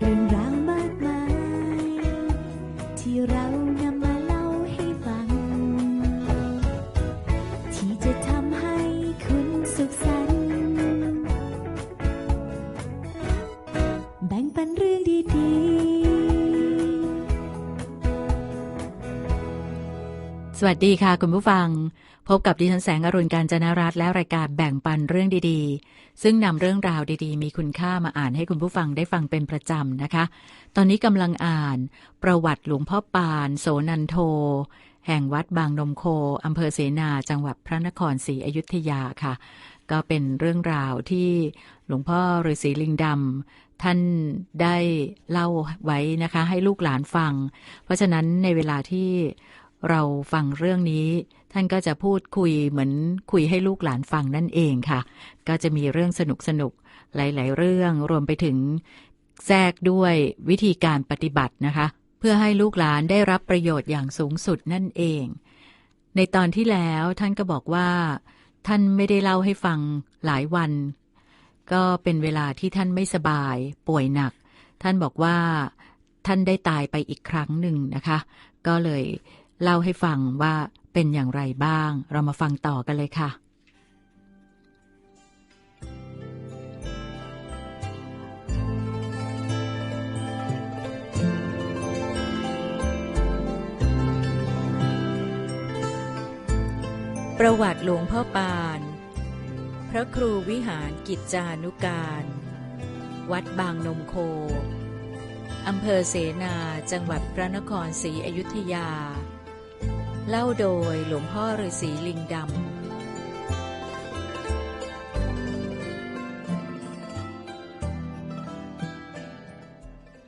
เรื่องราวมากมายที่เรา สวัสดีค่ะคุณผู้ฟัง พบกับดิฉันแสงอรุณการจนรัตน์และรายการแบ่งปันเรื่องดีๆ ซึ่งนำเรื่องราวดีๆ มีคุณค่ามาอ่านให้คุณผู้ฟังได้ฟังเป็นประจำนะคะ ตอนนี้กำลังอ่าน ประวัติหลวงพ่อปาน โสนันโท แห่งวัดบางนมโคอำเภอเสนาจังหวัดพระนครศรีอยุธยาค่ะ ก็เป็นเรื่องราวที่หลวงพ่อฤาษีลิงดำท่านได้เล่าไว้นะคะ ให้ลูกหลานฟัง เพราะฉะนั้นในเวลาที่ เราฟังเรื่องนี้ ท่านก็จะพูดคุยเหมือนคุยให้ลูกหลานฟังนั่นเองค่ะ ก็จะมีเรื่องสนุกสนุกหลาย ๆ เรื่องรวมไปถึงแทรกด้วยวิธีการปฏิบัตินะคะ เพื่อให้ลูกหลานได้รับประโยชน์อย่างสูงสุดนั่นเอง ในตอนที่แล้วท่านก็บอกว่า ท่านไม่ได้เล่าให้ฟังหลายวัน ก็เป็นเวลาที่ท่านไม่สบาย ป่วยหนัก ท่านบอกว่าท่านได้ตายไปอีกครั้งหนึ่งนะคะ ก็เลย เล่าให้ฟังว่าเป็นอย่างไรบ้าง เรามาฟังต่อกันเลยค่ะ ประวัติหลวงพ่อปาน พระครูวิหารกิจจานุการ วัดบางนมโค อำเภอเสนาจังหวัดพระนครศรีอยุธยา เล่าโดยหลวงพ่อฤาษีลิงดำ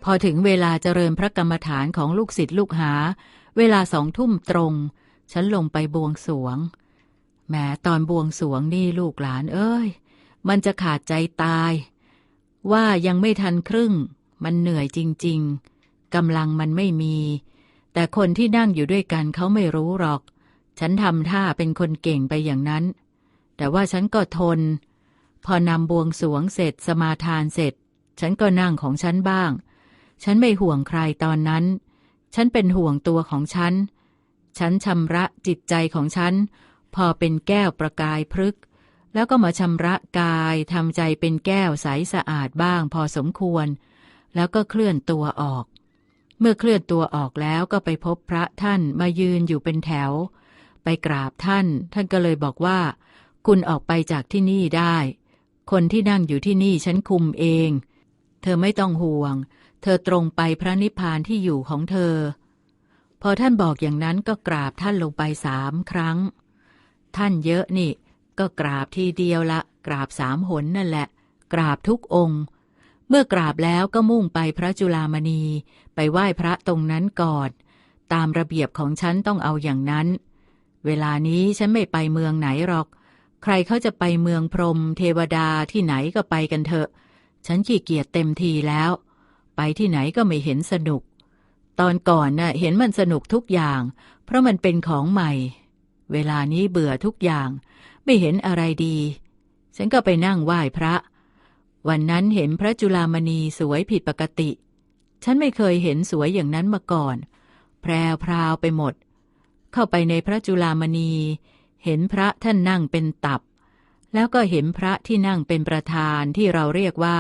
พอถึงเวลาเจริญพระกรรมฐานของลูกศิษย์ลูกหา เวลาสองทุ่มตรง ฉันลงไปบวงสวงแหม้ตอนบวงสวงนี่ลูกหลานเอ้ย มันจะขาดใจตาย ว่ายังไม่ทันครึ่ง มันเหนื่อยจริง ๆกำลังมันไม่มี แต่คนที่นั่งอยู่ด้วยกันเขาไม่รู้หรอก ฉันทำท่าเป็นคนเก่งไปอย่างนั้น แต่ว่าฉันก็ทน พอนำบวงสรวงเสร็จสมาทานเสร็จ ฉันก็นั่งของฉันบ้าง ฉันไม่ห่วงใครตอนนั้น ฉันเป็นห่วงตัวของฉัน ฉันชำระจิตใจของฉัน พอเป็นแก้วประกายพฤกษ์แล้วก็มาชำระกายทำใจเป็นแก้วใสสะอาดบ้างพอสมควร แล้วก็เคลื่อนตัวออก เมื่อเคลื่อนตัวออกแล้วก็ไปพบพระท่านมายืนอยู่เป็นแถว ไปกราบท่าน ท่านก็เลยบอกว่า คุณออกไปจากที่นี่ได้ คนที่นั่งอยู่ที่นี่ฉันคุมเอง เธอไม่ต้องห่วง เธอตรงไปพระนิพพานที่อยู่ของเธอ พอท่านบอกอย่างนั้นก็กราบท่านลงไปสามครั้ง ท่านเยอะนี่ ก็กราบทีเดียวละ กราบสามหนนั่นแหละ กราบทุกองค์ เมื่อกราบแล้วก็มุ่งไปพระจุลามณี ไปไหว้พระตรงนั้นก่อนตามระเบียบของฉันต้องเอาอย่างนั้น เวลานี้ฉันไม่ไปเมืองไหนหรอก ใครเขาจะไปเมืองพรมเทวดาที่ไหนก็ไปกันเถอะ ฉันขี้เกียจเต็มทีแล้ว ไปที่ไหนก็ไม่เห็นสนุก ตอนก่อนน่ะเห็นมันสนุกทุกอย่าง เพราะมันเป็นของใหม่ เวลานี้เบื่อทุกอย่าง ไม่เห็นอะไรดี ฉันก็ไปนั่งไหว้พระ วันนั้นเห็นพระจุลามณีสวยผิดปกติ ฉันไม่เคยเห็นสวยอย่างนั้นมาก่อน แพรพราวไปหมด เข้าไปในพระจุลามณี เห็นพระท่านนั่งเป็นตับ แล้วก็เห็นพระที่นั่งเป็นประธานที่เราเรียกว่า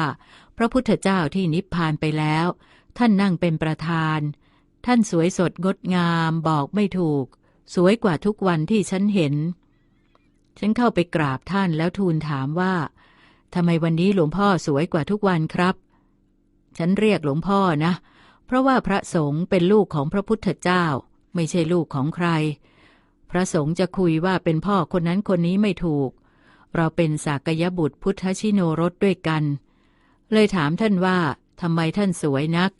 พระพุทธเจ้าที่นิพพานไปแล้ว ท่านนั่งเป็นประธาน ท่านสวยสดงดงามบอกไม่ถูก สวยกว่าทุกวันที่ฉันเห็น ฉันเข้าไปกราบท่านแล้วทูลถามว่าทำไมวันนี้หลวงพ่อสวยกว่าทุกวันครับ ฉันเรียกหลวงพ่อนะ เพราะว่าพระสงฆ์เป็นลูกของพระพุทธเจ้า ไม่ใช่ลูกของใคร พระสงฆ์จะคุยว่าเป็นพ่อคนนั้นคนนี้ไม่ถูก เราเป็นสากยบุตรพุทธชิโนรสด้วยกัน เลยถามท่านว่าทำไมท่านสวยนัก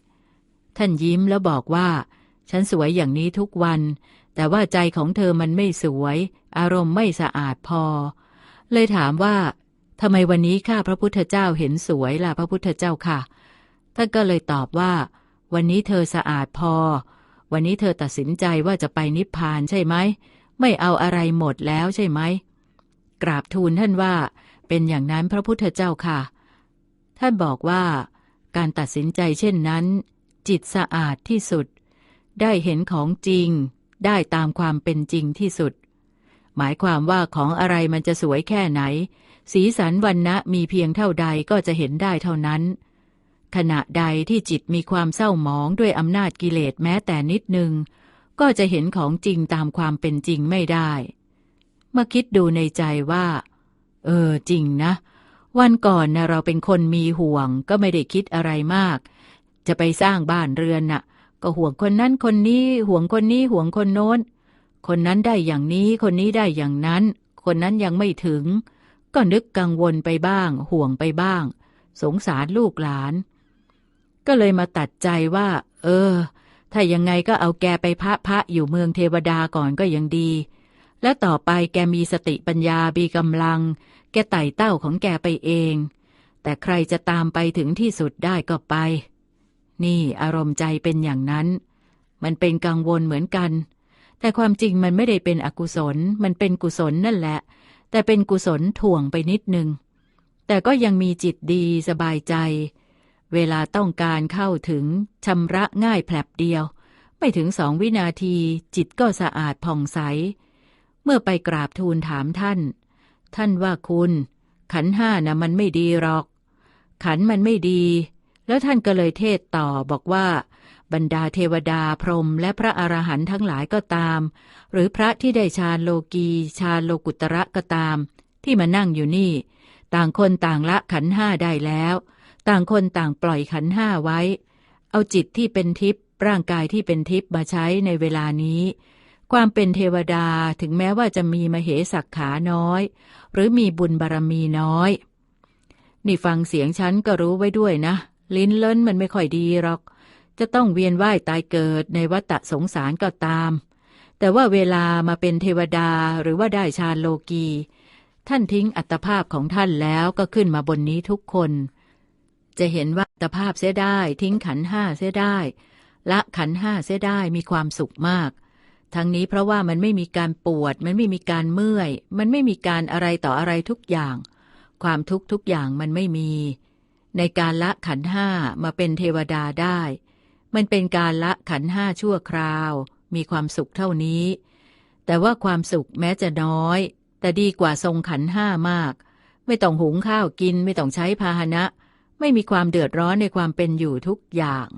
ท่านยิ้มแล้วบอกว่า ฉันสวยอย่างนี้ทุกวัน แต่ว่าใจของเธอมันไม่สวย อารมณ์ไม่สะอาดพอ เลยถามว่าทำไมวันนี้ข้าพระพุทธเจ้าเห็นสวยล่ะพระพุทธเจ้าค่ะ ท่านก็เลยตอบว่า วันนี้เธอสะอาดพอ วันนี้เธอตัดสินใจว่าจะไปนิพพานใช่ไหม ไม่เอาอะไรหมดแล้วใช่ไหม กราบทูลท่านว่า เป็นอย่างนั้นพระพุทธเจ้าค่ะ ท่านบอกว่า การตัดสินใจเช่นนั้น จิตสะอาดที่สุด ได้เห็นของจริง ได้ตามความเป็นจริงที่สุด หมายความว่าของอะไรมันจะสวยแค่ไหน สีสันวันนะมีเพียงเท่าใดก็จะเห็นได้เท่านั้น ขณะใดที่จิตมีความเศร้าหมองด้วยอำนาจกิเลสแม้แต่นิดหนึ่งก็จะเห็นของจริงตามความเป็นจริงไม่ได้มาคิดดูในใจว่า เออ จริงนะ วันก่อนนะเราเป็นคนมีห่วง ก็ไม่ได้คิดอะไรมาก จะไปสร้างบ้านเรือนน่ะ ก็ห่วงคนนั้นคนนี้ ห่วงคนนี้ห่วงคนโน้น คนนั้นได้อย่างนี้คนนี้ได้อย่างนั้น คนนั้นยังไม่ถึง ก็นึกกังวลไปบ้าง ห่วงไปบ้าง สงสารลูกหลาน ก็เลยมาตัดใจว่า เออ ถ้ายังไงก็เอาแกไปพระพระอยู่เมืองเทวดาก่อนก็ยังดี และต่อไปแกมีสติปัญญาบีกำลัง แกไต่เต้าของแกไปเอง แต่ใครจะตามไปถึงที่สุดได้ก็ไป นี่อารมณ์ใจเป็นอย่างนั้น มันเป็นกังวลเหมือนกัน แต่ความจริงมันไม่ได้เป็นอกุศล มันเป็นกุศลนั่นแหละ แต่เป็นกุศลถ่วงไปนิดนึง แต่ก็ยังมีจิตดีสบายใจ เวลาต้องการเข้าถึงชำระง่ายแผลบเดียว ไม่ถึงสองวินาทีจิตก็สะอาดผ่องใส เมื่อไปกราบทูลถามท่าน ท่านว่าคุณ ขันห้านะมันไม่ดีหรอก ขันมันไม่ดี แล้วท่านก็เลยเทศต่อบอกว่า บรรดาเทวดาพรหมและพระอรหันต์ทั้งหลายก็ตาม หรือพระที่ได้ฌานโลกีฌานโลกุตระก็ตาม ที่มานั่งอยู่นี่ ต่างคนต่างละขันห้าได้แล้ว ต่างคนต่างปล่อยขันห้าไว้ เอาจิตที่เป็นทิพย์ร่างกายที่เป็นทิพย์มาใช้ในเวลานี้ ความเป็นเทวดาถึงแม้ว่าจะมีมเหสักขาน้อย หรือมีบุญบารมีน้อย นี่ฟังเสียงฉันก็รู้ไว้ด้วยนะ ลิ้นเล้นมันไม่ค่อยดีหรอก จะต้องเวียนว่ายตายเกิดในวัฏสงสารก็ตาม แต่ว่าเวลามาเป็นเทวดาหรือว่าได้ฌานโลกี ท่านทิ้งอัตภาพของท่านแล้วก็ขึ้นมาบนนี้ทุกคน จะเห็นว่าตภาพเสียได้ทิ้งขันห้าเสียได้ ละขันห้าเสียได้มีความสุขมาก ทั้งนี้เพราะว่ามันไม่มีการปวด มันไม่มีการเมื่อย มันไม่มีการอะไรต่ออะไรทุกอย่าง ความทุกข์ทุกอย่างมันไม่มี ในการละขันห้ามาเป็นเทวดาได้ มันเป็นการละขันห้าชั่วคราว มีความสุขเท่านี้ แต่ว่าความสุขแม้จะน้อย แต่ดีกว่าทรงขันห้ามาก ไม่ต้องหุงข้าวกิน ไม่ต้องใช้พาหนะไไม่มีความเดือดร้อนในความเป็นอยู่ทุกอย่าง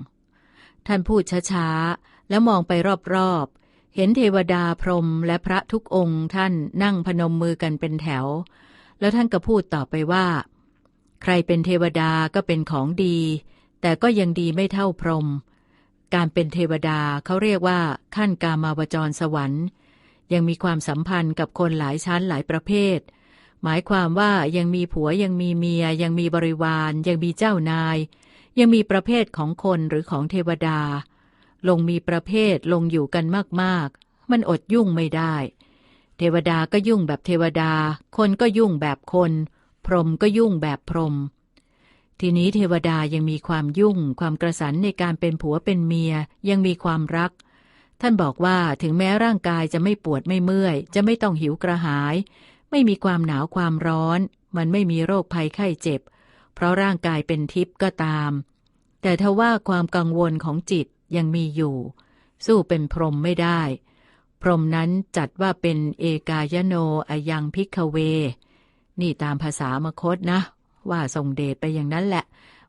ท่านพูดช้าๆ แล้วมองไปรอบๆ เห็นเทวดาพรหมและพระทุกองค์ท่านนั่งพนมมือกันเป็นแถว แล้วท่านก็พูดต่อไปว่า ใครเป็นเทวดาก็เป็นของดี แต่ก็ยังดีไม่เท่าพรหมการเป็นเทวดาเขาเรียกว่าขั้นกามาวจรสวรรค์ ยังมีความสัมพันธ์กับคนหลายชั้นหลายประเภท หมายความว่ายังมีผัวยังมีเมีย ยังมีบริวาร ยังมีเจ้านาย ยังมีประเภทของคนหรือของเทวดา ลงมีประเภทลงอยู่กันมากๆ มันอดยุ่งไม่ได้ เทวดาก็ยุ่งแบบเทวดา คนก็ยุ่งแบบคน พรหมก็ยุ่งแบบพรหมทีนี้เทวดายังมีความยุ่ง ความกระสันในการเป็นผัวเป็นเมีย ยังมีความรัก ท่านบอกว่าถึงแม้ร่างกายจะไม่ปวดไม่เมื่อย จะไม่ต้องหิวกระหาย ไม่มีความหนาวความร้อน มันไม่มีโรคภัยไข้เจ็บ เพราะร่างกายเป็นทิพย์ก็ตาม แต่ทว่าความกังวลของจิตยังมีอยู่ สู้เป็นพรหมไม่ได้ พรหมนั้นจัดว่าเป็นเอกายโนอยังพิกเว นี่ตามภาษามคตนะ ว่าทรงเดชไปอย่างนั้นแหละ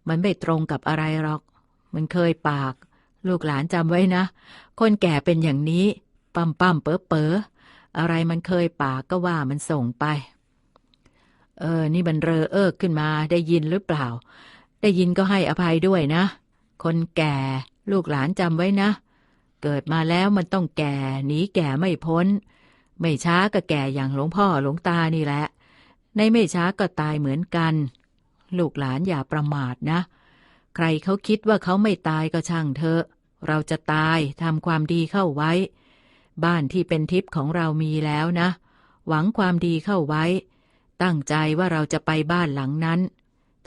มันไม่ตรงกับอะไรหรอก มันเคยปาก ลูกหลานจำไว้นะ คนแก่เป็นอย่างนี้ ปั๊มปั๊มเป๋อเป๋อ อะไรมันเคยปาก็ว่ามันส่งไป เออ นี่มันเรอเอิกขึ้นมาได้ยินหรือเปล่า ได้ยินก็ให้อภัยด้วยนะ คนแก่ลูกหลานจำไว้นะ เกิดมาแล้วมันต้องแก่หนีแก่ไม่พ้น ไม่ช้าก็แก่อย่างหลวงพ่อหลวงตานี่แหละ ในไม่ช้าก็ตายเหมือนกัน ลูกหลานอย่าประมาทนะ ใครเขาคิดว่าเขาไม่ตายก็ช่างเถอะ เราจะตายทำความดีเข้าไว้ บ้านที่เป็นทิพย์ของเรามีแล้วนะ หวังความดีเข้าไว้ ตั้งใจว่าเราจะไปบ้านหลังนั้น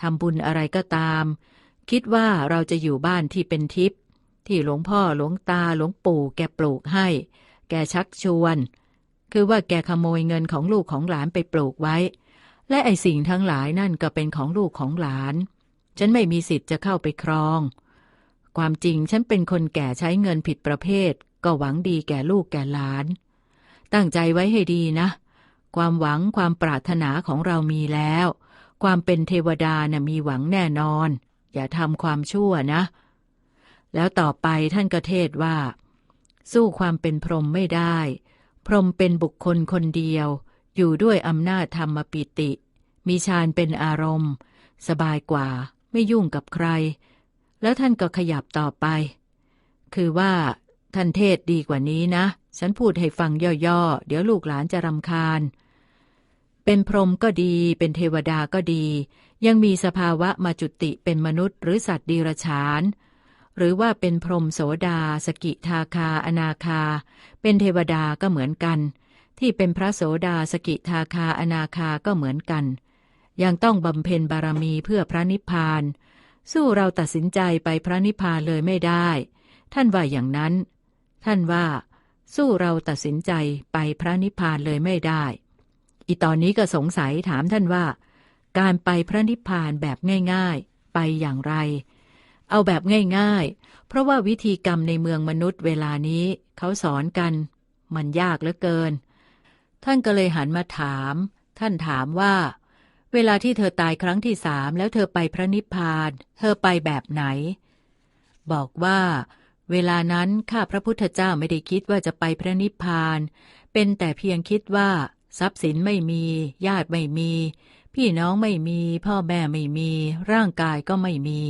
ทำบุญอะไรก็ตาม คิดว่าเราจะอยู่บ้านที่เป็นทิพย์ที่หลวงพ่อหลวงตาหลวงปู่แกปลูกให้ แกชักชวน คือว่าแกขโมยเงินของลูกของหลานไปปลูกไว้ และไอสิ่งทั้งหลายนั่นก็เป็นของลูกของหลาน ฉันไม่มีสิทธิ์จะเข้าไปครอง ความจริงฉันเป็นคนแก่ใช้เงินผิดประเภท ก็หวังดีแก่ลูกแก่หลาน ตั้งใจไว้ให้ดีนะ ความหวังความปรารถนาของเรามีแล้ว ความเป็นเทวดานะ่ะมีหวังแน่นอน อย่าทำความชั่วนะ แล้วต่อไปท่านก็เทศว่า สู้ความเป็นพรหมไม่ได้ พรหมเป็นบุคคลคนเดียว อยู่ด้วยอำนาจธรรมปิติ มีฌานเป็นอารมณ์ สบายกว่าไม่ยุ่งกับใคร แล้วท่านก็ขยับต่อไป คือว่า ท่านเทศดีกว่านี้นะ ฉันพูดให้ฟังย่อๆ เดี๋ยวลูกหลานจะรำคาญ เป็นพรหมก็ดี เป็นเทวดาก็ดี ยังมีสภาวะมาจุติเป็นมนุษย์หรือสัตว์ดีรฉาน หรือว่าเป็นพรหมโสดา สกิทาคา อนาคา เป็นเทวดาก็เหมือนกัน ที่เป็นพระโสดา สกิทาคา อนาคาก็เหมือนกัน ยังต้องบำเพ็ญบารมีเพื่อพระนิพพาน สู้เราตัดสินใจไปพระนิพพานเลยไม่ได้ ท่านว่าอย่างนั้น ท่านว่า สู้เราตัดสินใจไปพระนิพพานเลยไม่ได้ อีตอนนี้ก็สงสัยถามท่านว่า การไปพระนิพพานแบบง่าย ๆ ไปอย่างไร เอาแบบง่ายๆ เพราะว่าวิธีกรรมในเมืองมนุษย์เวลานี้เขาสอนกัน มันยากเหลือเกิน ท่านก็เลยหันมาถาม ท่านถามว่า เวลาที่เธอตายครั้งที่สามแล้วเธอไปพระนิพพาน เธอไปแบบไหน บอกว่า เวลานั้นข้าพระพุทธเจ้าไม่ได้คิดว่าจะไปพระนิพพาน เป็นแต่เพียงคิดว่า ทรัพย์สินไม่มี ญาติไม่มี พี่น้องไม่มี พ่อแม่ไม่มี ร่างกายก็ไม่มี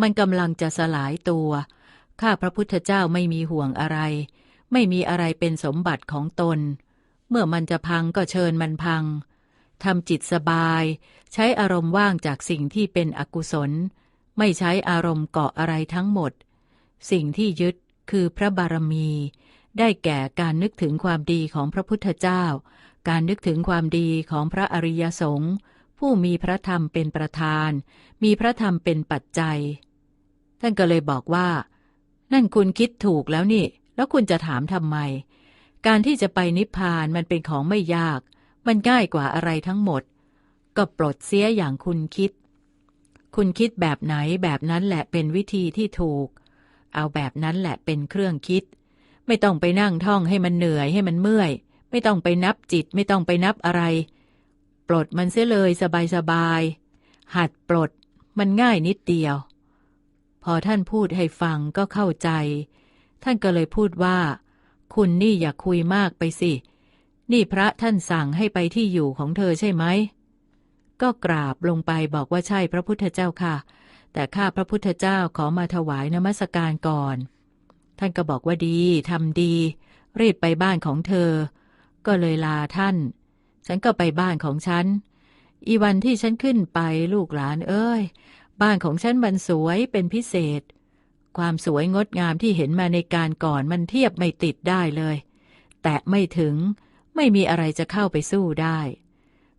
มันกำลังจะสลายตัว ข้าพระพุทธเจ้าไม่มีห่วงอะไร ไม่มีอะไรเป็นสมบัติของตน เมื่อมันจะพังก็เชิญมันพังทำจิตสบาย ใช้อารมณ์ว่างจากสิ่งที่เป็นอกุศล ไม่ใช้อารมณ์เกาะอะไรทั้งหมด สิ่งที่ยึดคือพระบารมี ได้แก่การนึกถึงความดีของพระพุทธเจ้า การนึกถึงความดีของพระอริยสงฆ์ผู้มีพระธรรมเป็นประธาน มีพระธรรมเป็นปัจจัย ท่านก็เลยบอกว่า นั่นคุณคิดถูกแล้วนี่ แล้วคุณจะถามทำไม การที่จะไปนิพพานมันเป็นของไม่ยาก มันง่ายกว่าอะไรทั้งหมด ก็ปลดเสียอย่างคุณคิด คุณคิดแบบไหนแบบนั้นแหละเป็นวิธีที่ถูก เอาแบบนั้นแหละเป็นเครื่องคิด ไม่ต้องไปนั่งท่องให้มันเหนื่อยให้มันเมื่อย ไม่ต้องไปนับจิตไม่ต้องไปนับอะไร ปลดมันเสียเลยสบายสบายหัดปลดมันง่ายนิดเดียว พอท่านพูดให้ฟังก็เข้าใจ ท่านก็เลยพูดว่า คุณนี่อย่าคุยมากไปสิ นี่พระท่านสั่งให้ไปที่อยู่ของเธอใช่ไหมก็กราบลงไปบอกว่าใช่พระพุทธเจ้าค่ะ แต่ข้าพระพุทธเจ้าขอมาถวายนมัสการก่อน ท่านก็บอกว่าดีทำดี รีบไปบ้านของเธอ ก็เลยลาท่าน ฉันก็ไปบ้านของฉัน อีวันที่ฉันขึ้นไปลูกหลานเอ้ย บ้านของฉันมันสวยเป็นพิเศษ ความสวยงดงามที่เห็นมาในการก่อนมันเทียบไม่ติดได้เลย แต่ไม่ถึงไม่มีอะไรจะเข้าไปสู้ได้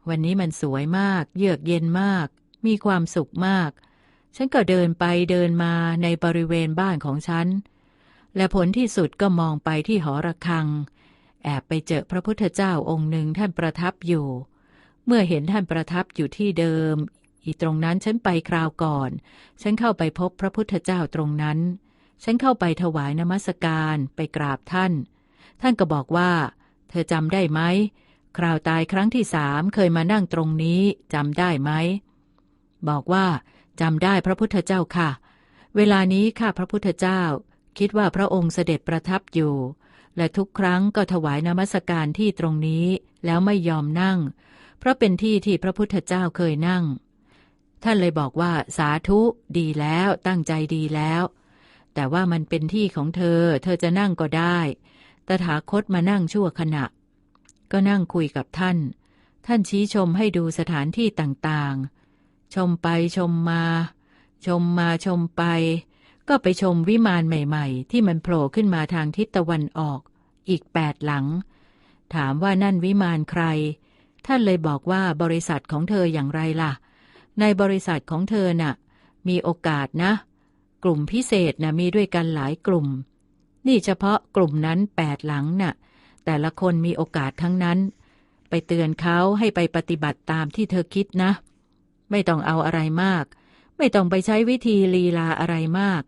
วันนี้มันสวยมาก เยือกเย็นมาก มีความสุขมาก ฉันก็เดินไปเดินมาในบริเวณบ้านของฉัน และผลที่สุดก็มองไปที่หอระฆัง แอบไปเจอพระพุทธเจ้าองค์หนึ่งท่านประทับอยู่ เมื่อเห็นท่านประทับอยู่ที่เดิม อีตรงนั้นฉันไปคราวก่อน ฉันเข้าไปพบพระพุทธเจ้าตรงนั้น ฉันเข้าไปถวายนมัสการไปกราบท่าน ท่านก็บอกว่า เธอจำได้ไหมคราวตายครั้งที่สามเคยมานั่งตรงนี้จำได้ไหม บอกว่า จำได้พระพุทธเจ้าค่ะ เวลานี้ข้าพระพุทธเจ้า คิดว่าพระองค์เสด็จประทับอยู่ และทุกครั้งก็ถวายนมัสการที่ตรงนี้แล้วไม่ยอมนั่ง เพราะเป็นที่ที่พระพุทธเจ้าเคยนั่ง ท่านเลยบอกว่าสาธุดีแล้วตั้งใจดีแล้ว แต่ว่ามันเป็นที่ของเธอ เธอจะนั่งก็ได้ตถาคตมานั่งชั่วขณะ ก็นั่งคุยกับท่าน ท่านชี้ชมให้ดูสถานที่ต่างๆ ชมไปชมมา ชมมาชมไป ก็ไปชมวิมานใหม่ๆ ที่มันโผล่ขึ้นมาทางทิศตะวันออก อีกแปดหลัง ถามว่านั่นวิมานใคร ท่านเลยบอกว่าบริษัทของเธออย่างไรล่ะ ในบริษัทของเธอน่ะ มีโอกาสนะ กลุ่มพิเศษนะมีด้วยกันหลายกลุ่ม นี่เฉพาะกลุ่มนั้นแปดหลังน่ะ แต่ละคนมีโอกาสทั้งนั้น ไปเตือนเขาให้ไปปฏิบัติตามที่เธอคิดนะ ไม่ต้องเอาอะไรมาก ไม่ต้องไปใช้วิธีลีลาอะไรมาก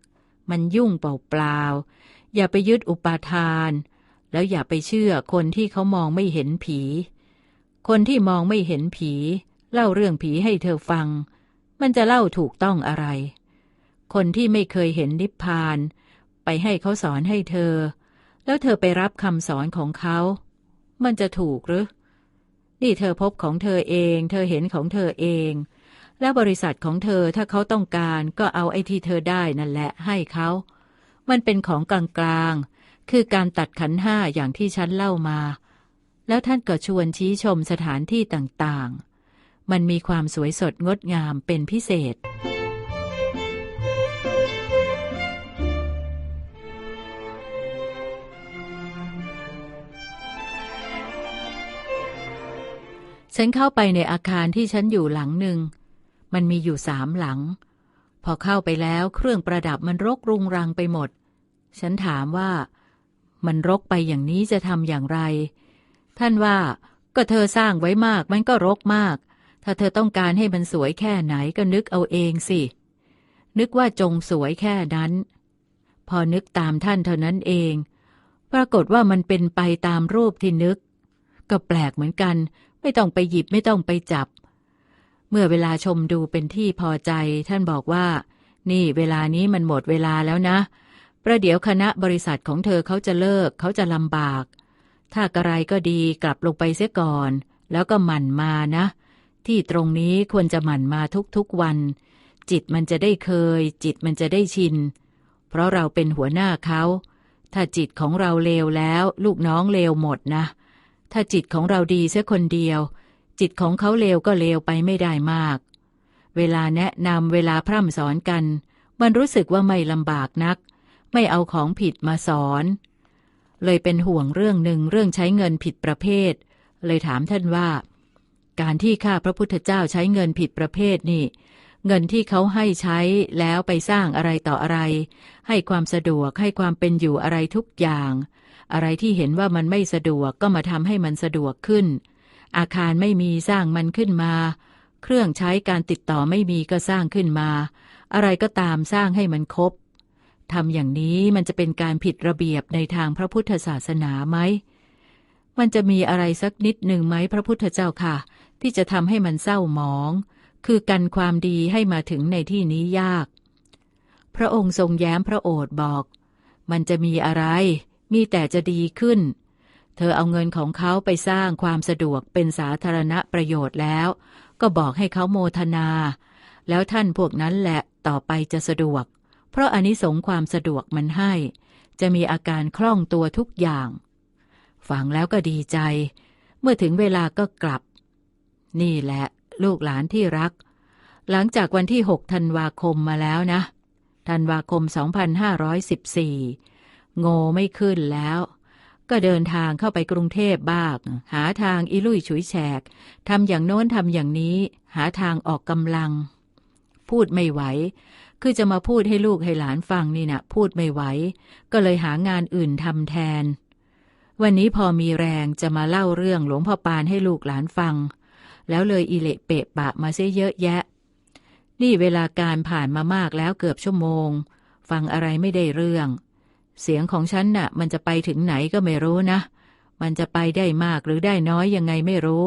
มันยุ่งเปล่าๆ อย่าไปยึดอุปาทาน แล้วอย่าไปเชื่อคนที่เขามองไม่เห็นผี คนที่มองไม่เห็นผี เล่าเรื่องผีให้เธอฟัง มันจะเล่าถูกต้องอะไร คนที่ไม่เคยเห็นนิพพาน ไปให้เขาสอนให้เธอ แล้วเธอไปรับคำสอนของเขา มันจะถูกหรือนี่เธอพบของเธอเอง เธอเห็นของเธอเอง และบริษัทของเธอถ้าเขาต้องการก็เอาไอ้ที่เธอได้นั่นแหละให้เขา มันเป็นของกลางๆ คือการตัดขันห้าอย่างที่ฉันเล่ามา แล้วท่านก็ชวนชี้ชมสถานที่ต่างๆ มันมีความสวยสดงดงามเป็นพิเศษฉันเข้าไปในอาคารที่ฉันอยู่หลังหนึ่ง มันมีอยู่สามหลัง พอเข้าไปแล้วเครื่องประดับมันรกรุงรังไปหมด ฉันถามว่า มันรกไปอย่างนี้จะทำอย่างไร ท่านว่าก็เธอสร้างไว้มากมันก็รกมาก ถ้าเธอต้องการให้มันสวยแค่ไหนก็นึกเอาเองสิ นึกว่าจงสวยแค่นั้น พอนึกตามท่านเท่านั้นเอง ปรากฏว่ามันเป็นไปตามรูปที่นึก ก็แปลกเหมือนกัน ไม่ต้องไปหยิบไม่ต้องไปจับ เมื่อเวลาชมดูเป็นที่พอใจ ท่านบอกว่า นี่เวลานี้มันหมดเวลาแล้วนะ ประเดี๋ยวคณะบริษัทของเธอเขาจะเลิกเขาจะลำบาก ถ้ากระไรก็ดีกลับลงไปเสียก่อน แล้วก็หมั่นมานะ ที่ตรงนี้ควรจะหมั่นมาทุกๆวัน จิตมันจะได้เคย จิตมันจะได้ชิน เพราะเราเป็นหัวหน้าเขา ถ้าจิตของเราเลวแล้ว ลูกน้องเลวหมดนะ ถ้าจิตของเราดีเสียคนเดียว จิตของเขาเลวก็เลวไปไม่ได้มาก เวลาแนะนำเวลาพร่ำสอนกัน มันรู้สึกว่าไม่ลำบากนัก ไม่เอาของผิดมาสอน เลยเป็นห่วงเรื่องหนึ่งเรื่องใช้เงินผิดประเภท เลยถามท่านว่า การที่ข้าพระพุทธเจ้าใช้เงินผิดประเภทนี่ เงินที่เขาให้ใช้แล้วไปสร้างอะไรต่ออะไร ให้ความสะดวกให้ความเป็นอยู่อะไรทุกอย่าง อะไรที่เห็นว่ามันไม่สะดวกก็มาทำให้มันสะดวกขึ้น อาคารไม่มีสร้างมันขึ้นมา เครื่องใช้การติดต่อไม่มีก็สร้างขึ้นมา อะไรก็ตามสร้างให้มันครบทำอย่างนี้มันจะเป็นการผิดระเบียบในทางพระพุทธศาสนาไหม มันจะมีอะไรสักนิดหนึ่งไหมพระพุทธเจ้าค่ะ ที่จะทำให้มันเศร้าหมอง คือกันความดีให้มาถึงในที่นี้ยาก พระองค์ทรงแย้มพระโอษฐ์บอก มันจะมีอะไร มีแต่จะดีขึ้น เธอเอาเงินของเขาไปสร้างความสะดวกเป็นสาธารณประโยชน์แล้ว ก็บอกให้เขาโมทนา แล้วท่านพวกนั้นแหละต่อไปจะสะดวก เพราะอานิสงส์ความสะดวกมันให้ จะมีอาการคล่องตัวทุกอย่าง ฟังแล้วก็ดีใจ เมื่อถึงเวลาก็กลับ นี่แหละ ลูกหลานที่รัก หลังจากวันที่ 6 ธันวาคมมาแล้วนะ ธันวาคม 2514 โง่ไม่ขึ้นแล้ว ก็เดินทางเข้าไปกรุงเทพบ้าง หาทางอิลุยฉุยแฉกทำอย่างโน้นทำอย่างนี้ หาทางออกกำลัง พูดไม่ไหว คือจะมาพูดให้ลูกให้หลานฟังนี่นะพูดไม่ไหว ก็เลยหางานอื่นทำแทน วันนี้พอมีแรงจะมาเล่าเรื่องหลวงพ่อปานให้ลูกหลานฟัง แล้วเลยอิเละเปะปะมาเสียเยอะแยะ นี่เวลาการผ่านมามากแล้วเกือบชั่วโมง ฟังอะไรไม่ได้เรื่อง เสียงของฉันน่ะ มันจะไปถึงไหนก็ไม่รู้นะ มันจะไปได้มากหรือได้น้อยยังไงไม่รู้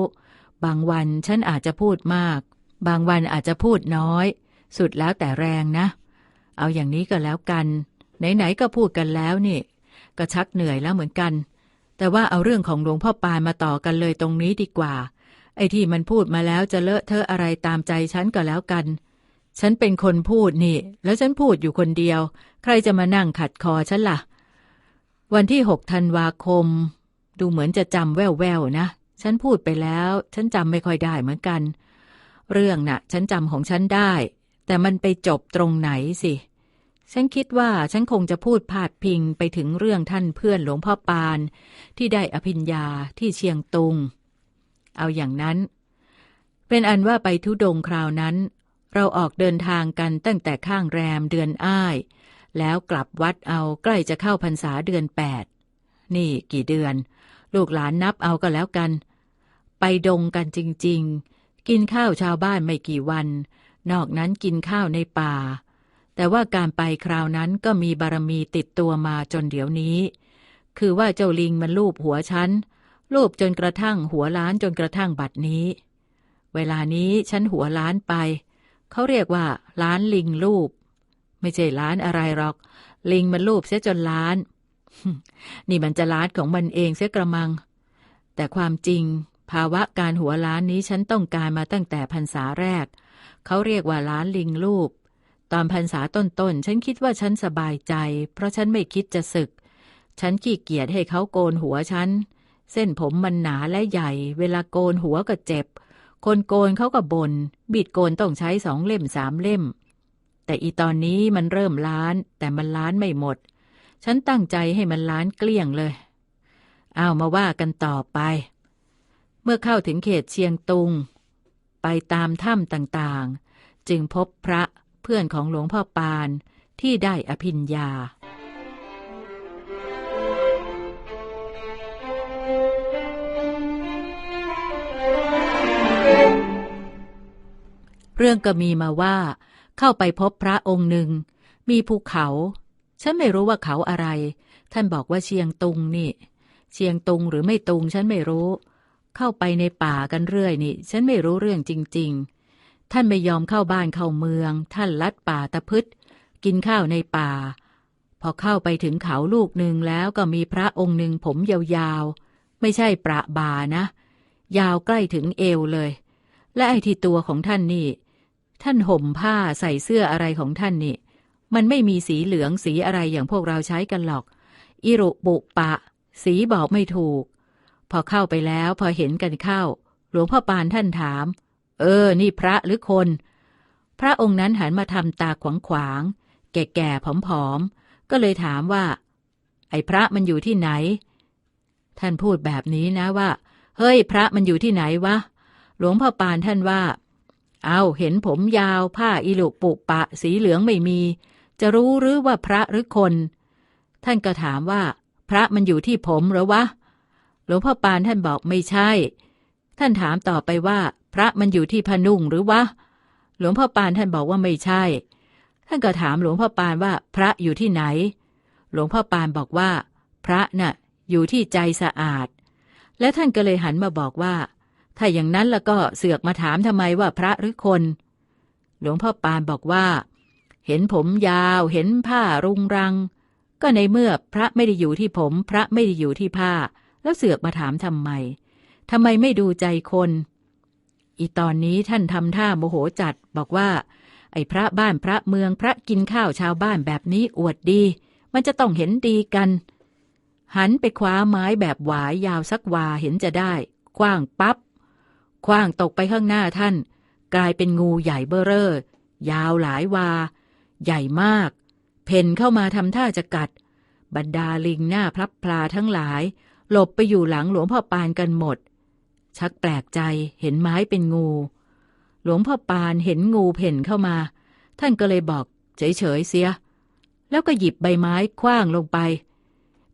บางวันฉันอาจจะพูดมาก บางวันอาจจะพูดน้อย สุดแล้วแต่แรงนะ เอาอย่างนี้ก็แล้วกัน ไหนๆก็พูดกันแล้วนี่ ก็ชักเหนื่อยแล้วเหมือนกัน แต่ว่าเอาเรื่องของหลวงพ่อปานมาต่อกันเลยตรงนี้ดีกว่า ไอ้ที่มันพูดมาแล้วจะเลอะเทอะอะไรตามใจฉันก็แล้วกัน ฉันเป็นคนพูดนี่ แล้วฉันพูดอยู่คนเดียว ใครจะมานั่งขัดคอฉันละ่ะ วันที่หกธันวาคม ดูเหมือนจะจำแว่วๆนะ ฉันพูดไปแล้ว ฉันจำไม่ค่อยได้เหมือนกัน เรื่องน่ะ ฉันจำของฉันได้ แต่มันไปจบตรงไหนสิ ฉันคิดว่าฉันคงจะพูดพาดพิงไปถึงเรื่องท่านเพื่อนหลวงพ่อปาน ที่ได้อภิญญาที่เชียงตุง เอาอย่างนั้น เป็นอันว่าไปทุดงคราวนั้น เราออกเดินทางกันตั้งแต่ข้างแรมเดือนอ้าย แล้วกลับวัดเอาใกล้จะเข้าพรรษาเดือนแปดนี่กี่เดือน ลูกหลานนับเอาก็แล้วกัน ไปดงกันจริง ๆ กินข้าวชาวบ้านไม่กี่วัน นอกนั้นกินข้าวในป่า แต่ว่าการไปคราวนั้นก็มีบารมีติดตัวมาจนเดี๋ยวนี้ คือว่าเจ้าลิงมันลูบหัวฉันลูบจนกระทั่งหัวล้านจนกระทั่งบัดนี้ เวลานี้ฉันหัวล้านไป เขาเรียกว่า ล้านลิงลูบไม่ใช่ล้านอะไรหรอก ลิงมันลูบเสียจนล้าน นี่มันจะล้านของมันเองเสียกระมัง แต่ความจริง ภาวะการหัวล้านนี้ฉันต้องการมาตั้งแต่พรรษาแรก เขาเรียกว่าล้านลิงลูบตอนพรรษาต้นๆ ฉันคิดว่าฉันสบายใจ เพราะฉันไม่คิดจะศึก ฉันขี้เกียจให้เขาโกนหัวฉัน เส้นผมมันหนาและใหญ่ เวลาโกนหัวก็เจ็บ คนโกนเขาก็บน่นบิดโกนต้องใช้สองเล่มสามเล่ม แต่อีตอนนี้มันเริ่มล้าน แต่มันล้านไม่หมด ฉันตั้งใจให้มันล้านเกลี้ยงเลย เอามาว่ากันต่อไป เมื่อเข้าถึงเขตเชียงตุง ไปตามถ้ำต่างๆ จึงพบพระเพื่อนของหลวงพ่อปานที่ได้อภิญญา เรื่องก็มีมาว่า เข้าไปพบพระองค์หนึ่ง มีภูเขา ฉันไม่รู้ว่าเขาอะไร ท่านบอกว่าเชียงตุงนี่ เชียงตุงหรือไม่ตุงฉันไม่รู้ เข้าไปในป่ากันเรื่อยนี่ ฉันไม่รู้เรื่องจริง ๆ ท่านไม่ยอมเข้าบ้านเข้าเมือง ท่านลัดป่าตะพึดกินข้าวในป่า พอเข้าไปถึงเขาลูกหนึ่งแล้วก็มีพระองค์หนึ่งผมยาวๆ ไม่ใช่ประบานะ ยาวใกล้ถึงเอวเลย และไอ้ที่ตัวของท่านนี่ ท่านห่มผ้าใส่เสื้ออะไรของท่านนี่ มันไม่มีสีเหลืองสีอะไรอย่างพวกเราใช้กันหรอก อิรุปุปะ สีบอกไม่ถูก พอเข้าไปแล้วพอเห็นกันเข้า หลวงพ่อปานท่านถาม เออ นี่พระหรือคน พระองค์นั้นหันมาทำตาขวางขวาง แก่ๆผอมๆ ก็เลยถามว่า ไอ้พระมันอยู่ที่ไหน ท่านพูดแบบนี้นะว่า เฮ้ย พระมันอยู่ที่ไหนวะ หลวงพ่อปานท่านว่า เอาเห็นผมยาวผ้าอิลุปุปะสีเหลืองไม่มี จะรู้หรือว่าพระหรือคน ท่านก็ถามว่า พระมันอยู่ที่ผมหรือวะ หลวงพ่อปานท่านบอกไม่ใช่ ท่านถามต่อไปว่า พระมันอยู่ที่พนุ่งหรือวะ หลวงพ่อปานท่านบอกว่าไม่ใช่ ท่านก็ถามหลวงพ่อปานว่าพระอยู่ที่ไหน หลวงพ่อปานบอกว่า พระน่ะอยู่ที่ใจสะอาด และท่านก็เลยหันมาบอกว่า ถ้าอย่างนั้นแล้วก็เสือกมาถามทำไมว่าพระหรือคน หลวงพ่อปานบอกว่า เห็นผมยาวเห็นผ้ารุงรัง ก็ในเมื่อพระไม่ได้อยู่ที่ผม พระไม่ได้อยู่ที่ผ้า แล้วเสือกมาถามทำไมทำไมไม่ดูใจคน อีตอนนี้ท่านทำท่าโมโหจัดบอกว่า ไอ้พระบ้านพระเมืองพระกินข้าวชาวบ้านแบบนี้อวดดี มันจะต้องเห็นดีกัน หันไปคว้าไม้แบบหวายยาวสักวาเห็นจะได้คว้างปับ๊บ คว้างตกไปข้างหน้าท่าน กลายเป็นงูใหญ่เบ้อเร่อ ยาวหลายวา ใหญ่มาก เพ่นเข้ามาทำท่าจะกัด บรรดาลิงหน้าพลับพลาทั้งหลาย หลบไปอยู่หลังหลวงพ่อปานกันหมด ชักแปลกใจเห็นไม้เป็นงู หลวงพ่อปานเห็นงูเพ่นเข้ามา ท่านก็เลยบอก เฉยๆเสีย แล้วก็หยิบใบไม้คว้างลงไป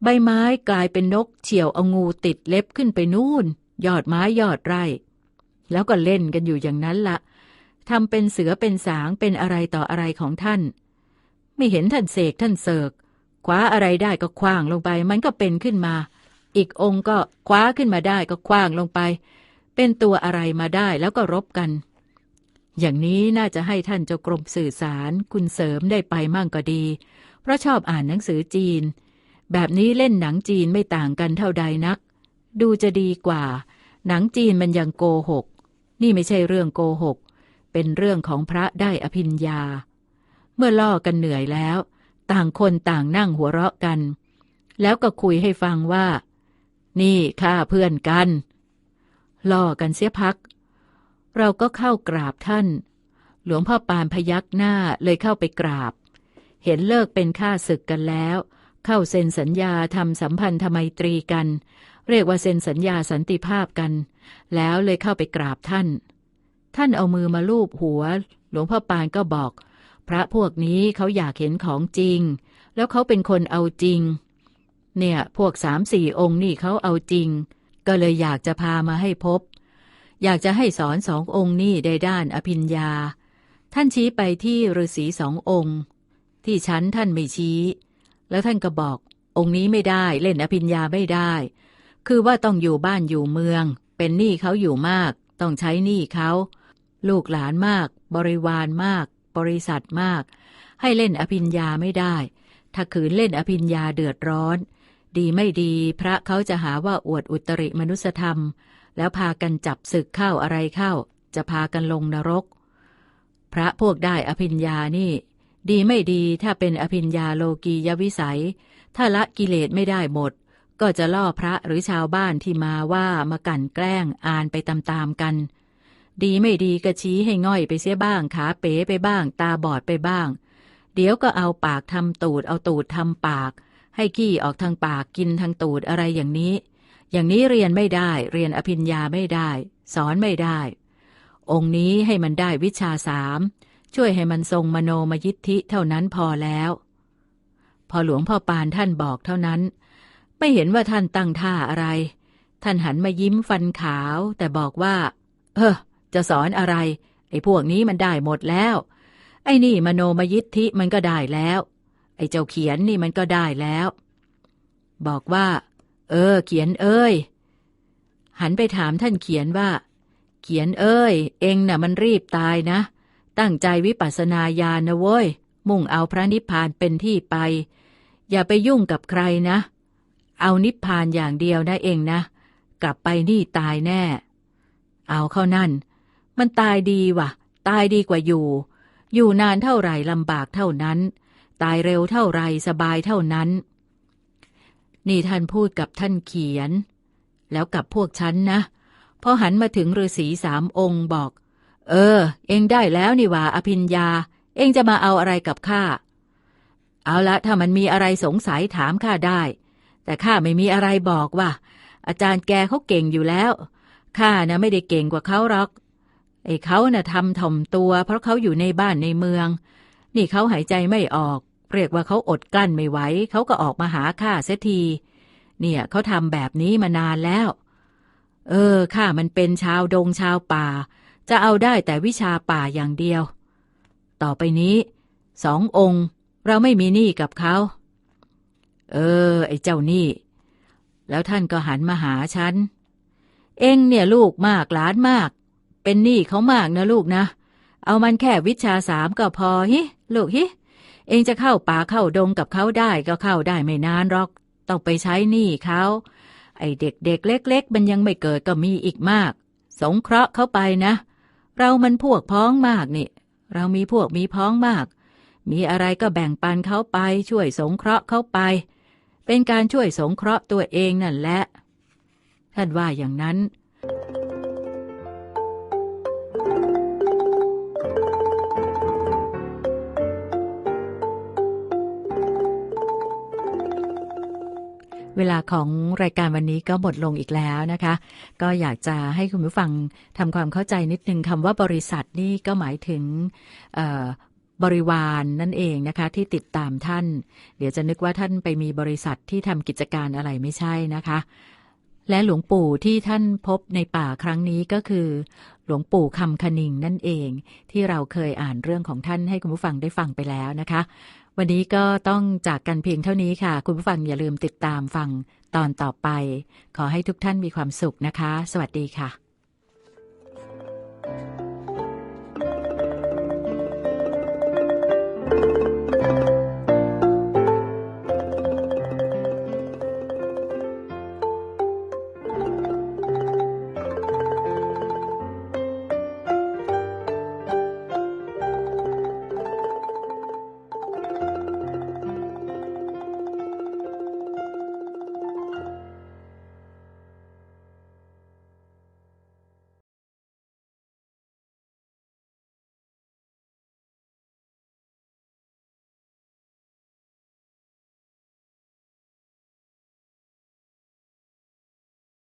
ใบไม้กลายเป็นนกเฉี่ยวเอางูติดเล็บขึ้นไปนู่นยอดไม้ยอดไร่ แล้วก็เล่นกันอยู่อย่างนั้นละทำเป็นเสือเป็นสางเป็นอะไรต่ออะไรของท่าน ไม่เห็นท่านเสกท่านเสกคว้าอะไรได้ก็คว้างลงไป มันก็เป็นขึ้นมา อีกองค์ก็คว้าขึ้นมาได้ก็คว้างลงไป เป็นตัวอะไรมาได้แล้วก็รบกัน อย่างนี้น่าจะให้ท่านเจ้ากรมสื่อสาร คุณเสริมได้ไปมั่งก็ดี เพราะชอบอ่านหนังสือจีน แบบนี้เล่นหนังจีนไม่ต่างกันเท่าใดนัก ดูจะดีกว่า หนังจีนมันยังโกหก นี่ไม่ใช่เรื่องโกหก เป็นเรื่องของพระได้อภิญญาเมื่อล่อกันเหนื่อยแล้ว ต่างคนต่างนั่งหัวเราะกัน แล้วก็คุยให้ฟังว่า นี่ข้าเพื่อนกัน ล่อกันเสียพัก เราก็เข้ากราบท่าน หลวงพ่อปานพยักหน้าเลยเข้าไปกราบ เห็นเลิกเป็นข้าศึกกันแล้ว เข้าเซ็นสัญญาทำสัมพันธไมตรีกัน เรียกว่าเซ็นสัญญาสันติภาพกัน แล้วเลยเข้าไปกราบท่าน ท่านเอามือมาลูบหัว หลวงพ่อปานก็บอก พระพวกนี้เขาอยากเห็นของจริง แล้วเขาเป็นคนเอาจริง เนี่ยพวกสามสี่องค์นี่เขาเอาจริง ก็เลยอยากจะพามาให้พบ อยากจะให้สอนสององค์นี่ได้ด้านอภิญญา ท่านชี้ไปที่ฤาษีสององค์ ที่ชั้นท่านไม่ชี้ แล้วท่านก็บอกองค์นี้ไม่ได้เล่นอภิญญาไม่ได้ คือว่าต้องอยู่บ้านอยู่เมือง เป็นหนี้เขาอยู่มาก ต้องใช้หนี้เขา ลูกหลานมาก บริวารมาก บริษัทมาก ให้เล่นอภิญญาไม่ได้ ถ้าขืนเล่นอภิญญาเดือดร้อน ดีไม่ดีพระเขาจะหาว่าอวดอุตริมนุสธรรม แล้วพากันจับศึกเข้าอะไรเข้า จะพากันลงนรก พระพวกได้อภิญญานี่ ดีไม่ดีถ้าเป็นอภิญญาโลกียวิสัย ถ้าละกิเลสไม่ได้หมด ก็จะล่อพระหรือชาวบ้านที่มาว่ามากั่นแกล้งอ่านไปตามๆกัน ดีไม่ดีก็ชี้ให้ง่อยไปเสียบ้างขาเป๋ไปบ้าง ตาบอดไปบ้าง เดี๋ยวก็เอาปากทำตูดเอาตูดทำปาก ให้ขี้ออกทางปากกินทางตูดอะไรอย่างนี้ อย่างนี้เรียนไม่ได้เรียนอภิญญาไม่ได้ สอนไม่ได้ องค์นี้ให้มันได้วิชาสามช่วยให้มันทรงมโนมยิทธิเท่านั้นพอแล้ว พอหลวงพ่อปานท่านบอกเท่านั้น ไม่เห็นว่าท่านตั้งท่าอะไร ท่านหันมายิ้มฟันขาว แต่บอกว่า เออจะสอนอะไร ไอ้พวกนี้มันได้หมดแล้ว ไอ้นี่มโนมยิทธิมันก็ได้แล้ว ไอ้เจ้าเขียนนี่มันก็ได้แล้ว บอกว่า เออ เขียนเอ้ย หันไปถามท่านเขียนว่า เขียนเอ้ย เองน่ะมันรีบตายนะ ตั้งใจวิปัสสนาญาณนะเว้ย มุ่งเอาพระนิพพานเป็นที่ไป อย่าไปยุ่งกับใครนะเเอานิพพานอย่างเดียวนะเองนะ กลับไปนี่ตายแน่ เอาเข้านั่น มันตายดีว่ะตายดีกว่าอยู่ อยู่นานเท่าไหร่ลำบากเท่านั้น ตายเร็วเท่าไรสบายเท่านั้น นี่ท่านพูดกับท่านเขียน แล้วกับพวกฉันนะพอหันมาถึงฤาษีสามองค์บอก เออ เองได้แล้วนี่ว่าอภิญญาเองจะมาเอาอะไรกับข้าเอาละถ้ามันมีอะไรสงสัยถามข้าได้ แต่ข้าไม่มีอะไรบอกว่า อาจารย์แกเขาเก่งอยู่แล้ว ข้านะไม่ได้เก่งกว่าเขาหรอก ไอ้เขานะ่ะทำถ่อมตัว เพราะเขาอยู่ในบ้านในเมือง นี่เขาหายใจไม่ออก เรียกว่าเขาอดกลั้นไม่ไหวเขาก็ออกมาหาข้าเสียที เนี่ยเขาทำแบบนี้มานานแล้ว เออข้ามันเป็นชาวดงชาวป่า จะเอาได้แต่วิชาป่าอย่างเดียว ต่อไปนี้สององค์เราไม่มีหนี้กับเขา เออ ไอ้เจ้านี้แล้วท่านก็หันมาหาฉัน เองเนี่ยลูกมากหลานมาก เป็นหนี้เขามากนะลูกนะ เอามันแค่วิชาสามก็พอฮิ ลูกฮิ เองจะเข้าป่าเข้าดงกับเขาได้ก็เข้าได้ไม่นานหรอก ต้องไปใช้หนี้เขา ไอ้เด็กๆเล็ก ๆ มันยังไม่เกิดก็มีอีกมาก สงเคราะห์เขาไปนะ เรามันพวกพ้องมากนี่ เรามีพวกมีพ้องมาก มีอะไรก็แบ่งปันเขาไปช่วยสงเคราะห์เขาไป เป็นการช่วยสงเคราะห์ตัวเองนั่นแหละ ท่านว่าอย่างนั้น เวลาของรายการวันนี้ก็หมดลงอีกแล้วนะคะ ก็อยากจะให้คุณผู้ฟังทำความเข้าใจนิดนึงคำว่าบริษัทนี่ก็หมายถึง บริวารนนั่นเองนะคะ ที่ติดตามท่าน เดี๋ยวจะนึกว่าท่านไปมีบริษัทที่ทำกิจการอะไรไม่ใช่นะคะ และหลวงปู่ที่ท่านพบในป่าครั้งนี้ก็คือ หลวงปู่คำคณิงนั่นเอง ที่เราเคยอ่านเรื่องของท่านให้คุณผู้ฟังได้ฟังไปแล้วนะคะ วันนี้ก็ต้องจากกันเพียงเท่านี้ค่ะ คุณผู้ฟังอย่าลืมติดตามฟังตอนต่อไป ขอให้ทุกท่านมีความสุขนะคะ สวัสดีค่ะ